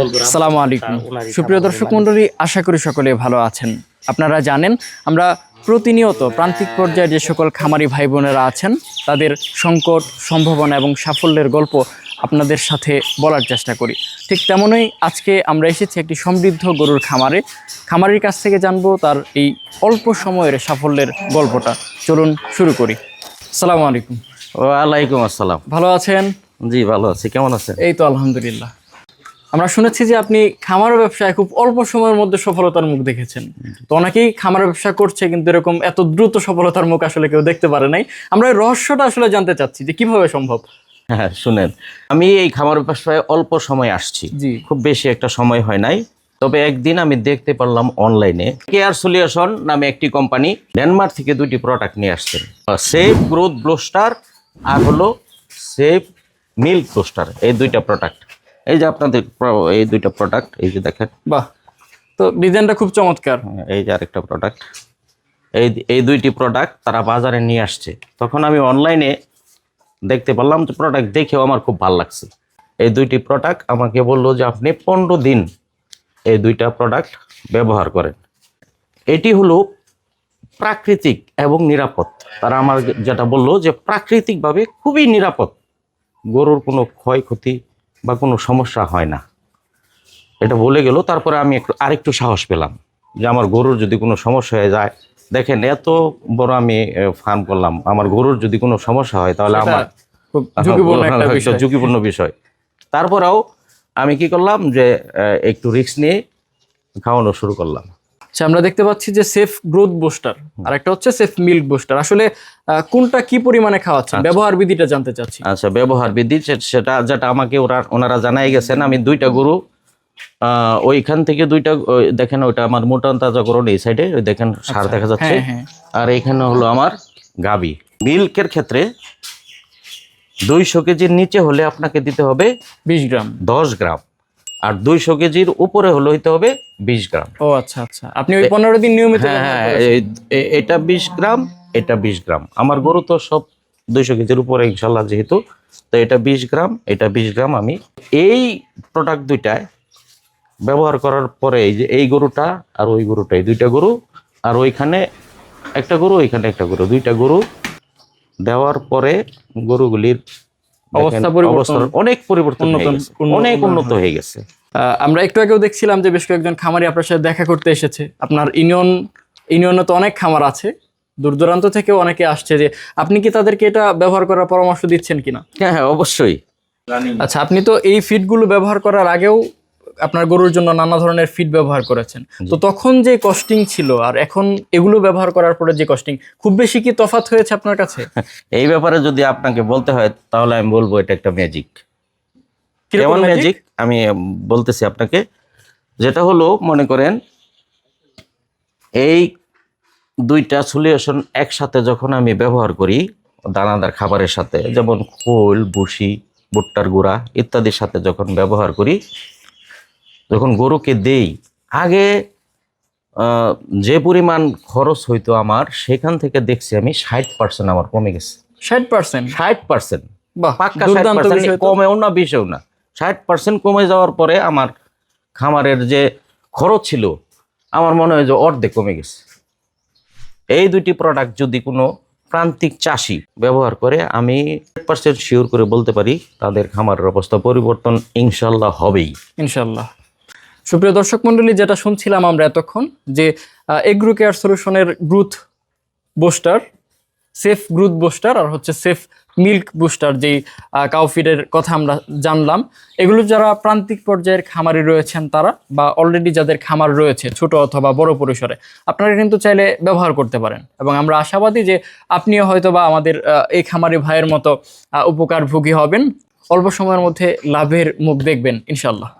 আসসালামু আলাইকুম। সুপ্রিয় দর্শক মানে- মণ্ডলী আশা করি সকলে ভালো আছেন। আপনারা জানেন আমরা প্রতিনিয়ত প্রান্তিক পর্যায়ে যে সকল খামারি ভাই বোনেরা আছেন তাদের সংকট সম্ভাবনা এবং সাফল্যের গল্প আপনাদের সাথে বলার চেষ্টা করি। ঠিক তেমনই আজকে আমরা এসেছি একটি সমৃদ্ধ গরুর খামারে। খামারির কাছ থেকে জানব তার এই অল্প সময়ের সাফল্যের গল্পটা। চলুন শুরু করি। আসসালামু আলাইকুম। ওয়ালাইকুম আসসালাম। ভালো আছেন? জি ভালো আছি। কেমন আছেন? এই তো আলহামদুলিল্লাহ। আমরা শুনেছি যে আপনি খামার ব্যবসায় খুব অল্প সময়ের মধ্যে সফলতার মুখ দেখেছেন। তো অনেকেই খামার ব্যবসা করছে কিন্তু এরকম এত দ্রুত সফলতার মুখ আসলে কেউ দেখতে পারে নাই। আমরা এই রহস্যটা আসলে জানতে চাচ্ছি যে কীভাবে সম্ভব? হ্যাঁ শুনেন আমি এই খামার ব্যবসায় অল্প সময় আসছি। জি। খুব বেশি একটা সময় হয় নাই। তবে একদিন আমি দেখতে পারলাম অনলাইনে কেয়ার সলিউশন নামে একটি কোম্পানি ডেনমার্ক থেকে দুটি প্রোডাক্ট নিয়ে আসছেন। সেফ গ্রোথ ব্লোস্টার আর হলো সেফ মিল্ক ব্লোস্টার এই দুইটা প্রোডাক্ট। এই যে আপনাদের এই দুইটা প্রোডাক্ট এই যে দেখেন। বাহ তো ডিজাইনটা খুব চমৎকার। এই যে আরেকটা প্রোডাক্ট এই এই দুইটি প্রোডাক্ট তারা বাজারে নিয়ে আসছে। তখন আমি অনলাইনে দেখতে পারলাম যে প্রোডাক্ট দেখেও আমার খুব ভালো লাগছে। এই দুইটি প্রোডাক্ট আমাকে বলল যে আপনি পনেরো দিন এই দুইটা প্রোডাক্ট ব্যবহার করেন। এটি হলো প্রাকৃতিক এবং নিরাপদ। তারা আমার যেটা বলল যে প্রাকৃতিকভাবে খুবই নিরাপদ। গরুর কোনো ক্ষয়ক্ষতি বা কোনো সমস্যা হয় না। এটা বলে গেল তারপরে আমি একটু আরেকটু সাহস পেলাম যে আমার গরুর যদি কোনো সমস্যা হয়ে যায় দেখেন এত বড় আমি ফার্ম করলাম আমার গরুর যদি কোনো সমস্যা হয় তাহলে আমার ঝুঁকিপূর্ণ বিষয়। ঝুঁকিপূর্ণ বিষয়। তারপরেও আমি কি করলাম যে একটু রিস্ক নিয়ে খাওয়ানো শুরু করলাম। আচ্ছা আমরা দেখতে পাচ্ছি যে সেফ গ্রোথ বুস্টার আর একটা হচ্ছে সেফ মিল্ক বুস্টার আসলে কোনটা কি পরিমাণে খাওয়াচ্ছেন? ব্যবহার বিধিটা জানতে চাচ্ছি। আচ্ছা ব্যবহার বিধি সেটা যেটা আমাকে ওরা ওনারা জানাই গেছেন আমি দুইটা গরু ওইখান থেকে দুইটা দেখেন ওইটা আমার মোটান তাজা গরু এই সাইডে ওই দেখেন সার দেখা যাচ্ছে। হ্যাঁ হ্যাঁ। আর এখানে হলো আমার গাবি। মিল্কের ক্ষেত্রে দুইশো কেজির নিচে হলে আপনাকে দিতে হবে বিশ গ্রাম। দশ গ্রাম। আর দুইশো কেজির উপরে হলে হইতে হবে বিশ গ্রাম। ও আচ্ছা আচ্ছা। আপনি ওই পনেরো দিন নিয়মিত হ্যাঁ হ্যাঁ এটা বিশ গ্রাম এটা বিশ গ্রাম। আমার গরু তো সব দুইশো কেজির উপরে ইনশাল্লাহ যেহেতু তো এটা বিশ গ্রাম এটা বিশ গ্রাম আমি এই প্রোডাক্ট দুইটায় ব্যবহার করার পরে এই যে এই গরুটা আর ওই গরুটা এই দুইটা গরু আর ওইখানে একটা গরু ওইখানে একটা গরু দুইটা গরু দেওয়ার পরে গরুগুলির অবস্থা পরিবর্তন। অনেক পরিবর্তন অনেক উন্নত হয়ে গেছে। আমরা একটু আগেও দেখছিলাম যে বেশ কয়েকজন খামারি আপনার সাথে দেখা করতে এসেছে। আপনার ইউনিয়ন ইউনিয়নে তো অনেক খামার আছে। দূর দূরান্ত থেকেও অনেকে আসছে যে আপনি কি তাদেরকে এটা ব্যবহার করার পরামর্শ দিচ্ছেন কিনা? হ্যাঁ হ্যাঁ অবশ্যই। আচ্ছা আপনি তো এই ফিডগুলো ব্যবহার করার আগেও আপনার গরুর জন্য নানা ধরনের ফিড ব্যবহার করেছেন। তো তখন যে কস্টিং ছিল আর এখন এগুলো ব্যবহার করার পরে যে কস্টিং খুব বেশি কি তফাৎ হয়েছে আপনার কাছে? এই ব্যাপারে যদি আপনাকে বলতে হয় তাহলে আমি বলব এটা একটা ম্যাজিক কেমন ম্যাজিক আমি বলতেছি আপনাকে যেটা হলো মনে করেন এই দুইটা সলিউশন একসাথে যখন আমি ব্যবহার করি দানাদার খাবারের সাথে যেমন খোল বুসি ভুট্টার গুঁড়া ইত্যাদির সাথে যখন ব্যবহার করি যখন গরুকে দেই আগে যে পরিমাণ খরচ হইতো আমার সেখান থেকে দেখছি আমি ষাট পার্সেন্ট আমার কমে গেছে। ষাট পার্সেন্ট ষাট পার্সেন্ট বাহ পাক্কা ষাট দুর্দান্ত পার্সেন্ট কমেও না বেশিও না। ষাট পার্সেন্ট কমে যাওয়ার পরে আমার খামারের যে খরচ ছিল আমার মনে হয় যে অর্ধেক কমে গেছে। এই দুটি প্রোডাক্ট যদি কোনো প্রান্তিক চাষি ব্যবহার করে আমি পার্সেন্ট শিওর করে বলতে পারি তাদের খামারের অবস্থা পরিবর্তন ইনশাল্লাহ হবেই। ইনশাল্লাহ। সুপ্রিয় দর্শক মণ্ডলী, যেটা শুনছিলাম আমরা এতক্ষণ, যে agro care সলিউশনের growth booster safe growth booster আর হচ্ছে সেফ মিল্ক বুস্টার যেই কাউফিডের কথা আমরা জানলাম, এগুলো যারা প্রান্তিক পর্যায়ের খামারি রয়েছেন তারা বা অলরেডি যাদের খামার রয়েছে, ছোট অথবা বড় পরিসরে, আপনারা কিন্তু চাইলে ব্যবহার করতে পারেন। এবং আমরা আশাবাদী যে, আপনিও হয়তো বা আমাদের এই খামারি ভাইয়ের মতো উপকারভোগী হবেন। অল্প সময়ের মধ্যে লাভের মুখ দেখবেন ইনশাল্লাহ